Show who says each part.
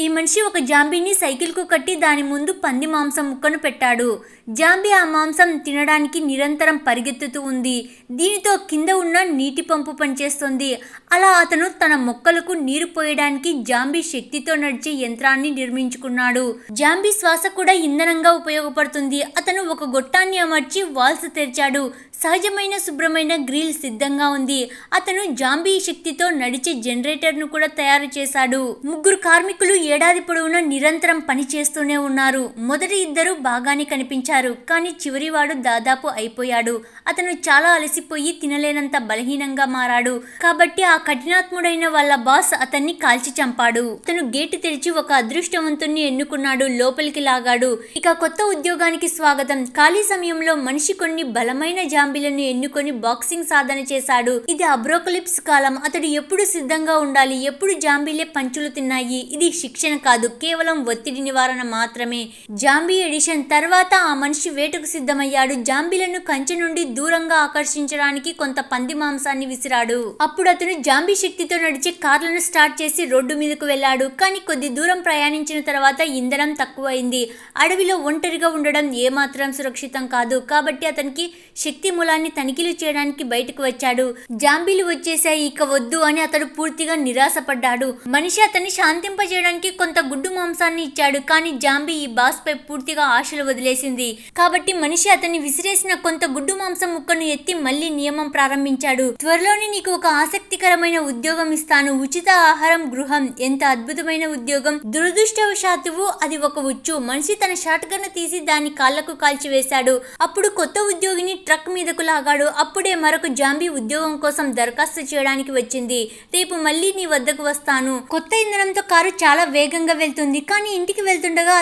Speaker 1: ఈ మనిషి ఒక జాంబీని సైకిల్కు కట్టి దాని ముందు పంది మాంసం ముక్కను పెట్టాడు. జాంబీ ఆ మాంసం తినడానికి నిరంతరం పరిగెత్తుతూ ఉంది. దీనితో కింద ఉన్న నీటి పంపు పనిచేస్తుంది. అలా అతను తన మొక్కలకు నీరు పోయడానికి జాంబీ శక్తితో నడిచే యంత్రాన్ని నిర్మించుకున్నాడు. జాంబీ శ్వాస కూడా ఇంధనంగా ఉపయోగపడుతుంది. అతను ఒక గొట్టాన్ని అమర్చి వాల్స్ తెరిచాడు. సహజమైన శుభ్రమైన గ్రిల్ సిద్ధంగా ఉంది. అతను జాంబీ శక్తితో నడిచే జనరేటర్ను కూడా తయారు చేశాడు. ముగ్గురు కార్మికులు ఏడాది పొడవునా నిరంతరం పని చేస్తూనే ఉన్నారు. మొదటి ఇద్దరు బాగానే కనిపించారు. కానీ చివరివాడు దాదాపు అయిపోయాడు. అతను చాలా అలసిపోయి తినలేనంత బలహీనంగా మారాడు. కాబట్టి ఆ కఠినాత్ముడైన వాళ్ళ బాస్ అతన్ని కాల్చి చంపాడు. అతను గేటు తెరిచి ఒక అదృష్టవంతుణ్ణి ఎన్నుకున్నాడు. లోపలికి లాగాడు. ఇక కొత్త ఉద్యోగానికి స్వాగతం. ఖాళీ సమయంలో మనిషి కొన్ని బలమైన జాంబీలను ఎన్నుకొని బాక్సింగ్ సాధన చేశాడు. ఇది అబ్రోకలిప్స్ కాలం. అతడు ఎప్పుడు సిద్ధంగా ఉండాలి? ఎప్పుడు జాంబీలే పంచులు తిన్నాయి? ఇది శిక్ష. శిక్షణ కాదు కేవలం ఒత్తిడి నివారణ మాత్రమే. జాంబీ ఎడిషన్ తర్వాత ఆ మనిషి వేటకు సిద్ధమయ్యాడు. జాంబీలను కంచె నుండి దూరంగా ఆకర్షించడానికి కొంత పంది మాంసాన్ని విసిరాడు. అప్పుడు అతను జాంబీ శక్తితో నడిచే కార్లను స్టార్ట్ చేసి రోడ్డు మీదకు వెళ్ళాడు. కానీ కొద్ది దూరం ప్రయాణించిన తర్వాత ఇంధనం తక్కువైంది. అడవిలో ఒంటరిగా ఉండడం ఏమాత్రం సురక్షితం కాదు. కాబట్టి అతనికి శక్తి మూలాన్ని తనిఖీలు చేయడానికి బయటకు వచ్చాడు. జాంబీలు వచ్చేసాయి ఇక వద్దు అని అతడు పూర్తిగా నిరాశపడ్డాడు. మనిషి అతన్ని శాంతింపజేయడానికి కొంత గుడ్డు మాంసాన్ని ఇచ్చాడు కానీ జాంబీ ఈ బాస్ పై పూర్తిగా ఆశలు వదిలేసింది. కాబట్టి మనిషి అతన్ని విసిరేసిన కొంత గుడ్డు మాంసం ముక్కను ఎత్తి మళ్ళీ నియమం ప్రారంభించాడు. త్వరలోనే నీకు ఒక ఆసక్తికరమైన ఉద్యోగం ఇస్తాను. ఉచిత ఆహారం గృహం. ఎంత అద్భుతమైన ఉద్యోగం. దురదృష్టవశాత్తువు అది ఒక ఉచ్చు. మనిషి తన షాట్ గన్ తీసి దాని కాళ్ళకు కాల్చివేశాడు. అప్పుడు కొత్త ఉద్యోగిని ట్రక్ మీదకు లాగాడు. అప్పుడే మరొక జాంబీ ఉద్యోగం కోసం దరఖాస్తు చేయడానికి వచ్చింది. రేపు మళ్ళీ నీ వద్దకు వస్తాను. కొత్త ఇంధనంతో కారు చాలా వేగంగా వెళ్తుంది. కానీ ఇంటికి వెళ్తుండగా